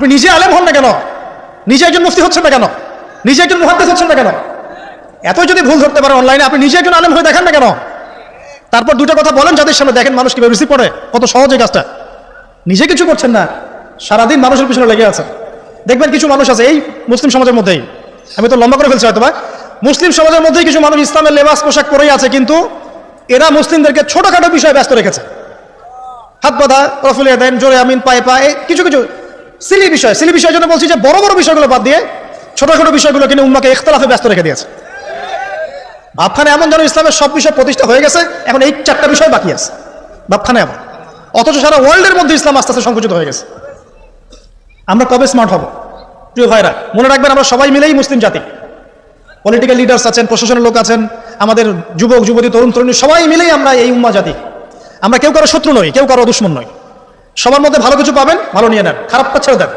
আপনি নিজে আলেম হন না কেন? নিজে একজন মুফতি হচ্ছেন না কেন? নিজে একজন মুহাদ্দিস হচ্ছেন না কেন? এতই যদি ভুল ধরতে পারেন অনলাইনে আপনি নিজে একজন আলেম হয়ে দেখেন না কেন? তারপর দুটো কথা বলেন যাদের সামনে দেখেন মানুষ কীভাবে রিসিভ করে, কত সহজে কাজটা। নিজে কিছু করছেন না, সারাদিন মানুষের পিছনে লেগে আছেন। দেখবেন কিছু মানুষ আছে, এই মুসলিম সমাজের মধ্যেই। আমি তো লম্বা করে ফেলছি হয়তো মুসলিম সমাজের মধ্যেই কিছু মানুষ ইসলামের লেবাস, পোশাক পরেই আছে, কিন্তু এরা মুসলিমদেরকে ছোটখাটো বিষয়ে ব্যস্ত রেখেছে। হাত বাঁধা রফুলিয়া দেন জোরে আমিন, পায়ে পায়ে কিছু কিছু। সিলি বিষয়, সিলি বিষয়ের জন্য বলছি যে বড় বড় বিষয়গুলো বাদ দিয়ে ছোট ছোট বিষয়গুলো কিন্তু উম্মাকে ইখতলাফে ব্যস্ত রেখে দিয়েছে। ভাবখানে এমন যেন ইসলামের সব বিষয় প্রতিষ্ঠা হয়ে গেছে, এখন এই চারটা বিষয় বাকি আছে। ভাবখানে এমন। অথচ সারা ওয়ার্ল্ডের মধ্যে ইসলাম আস্তে আস্তে সংকুচিত হয়ে গেছে। আমরা কবে স্মার্ট হব? প্রিয় ভাইরা, মনে রাখবেন আমরা সবাই মিলেই মুসলিম জাতি। পলিটিক্যাল লিডার্স আছেন, প্রশাসনের লোক আছেন, আমাদের যুবক, যুবতী, তরুণ, তরুণী সবাই মিলেই আমরা এই উম্মা জাতি। আমরা কেউ কারও শত্রু নই, কেউ কারও দুশ্মন নই। সবার মধ্যে ভালো কিছু পাবেন ভালো নিয়ে নেন। খারাপটা ছেড়ে দেন।